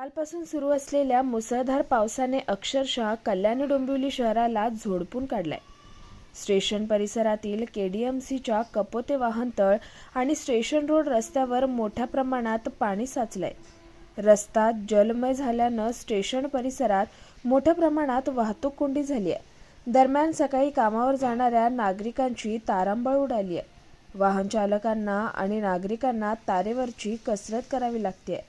कालपासून सुरू असलेल्या मुसळधार पावसाने अक्षरशः कल्याणी डोंबिवली शहराला झोडपून काढलाय. स्टेशन परिसरातील के डी एम सीच्या कपोते वाहनतळ आणि स्टेशन रोड रस्त्यावर मोठ्या प्रमाणात पाणी साचलंय. रस्ता जलमय झाल्यानं स्टेशन परिसरात मोठ्या प्रमाणात वाहतूक कोंडी झाली आहे दरम्यान सकाळी कामावर जाणाऱ्या नागरिकांची तारांबळ उडाली आहे वाहन चालकांना आणि नागरिकांना तारेवरची कसरत करावी लागते आहे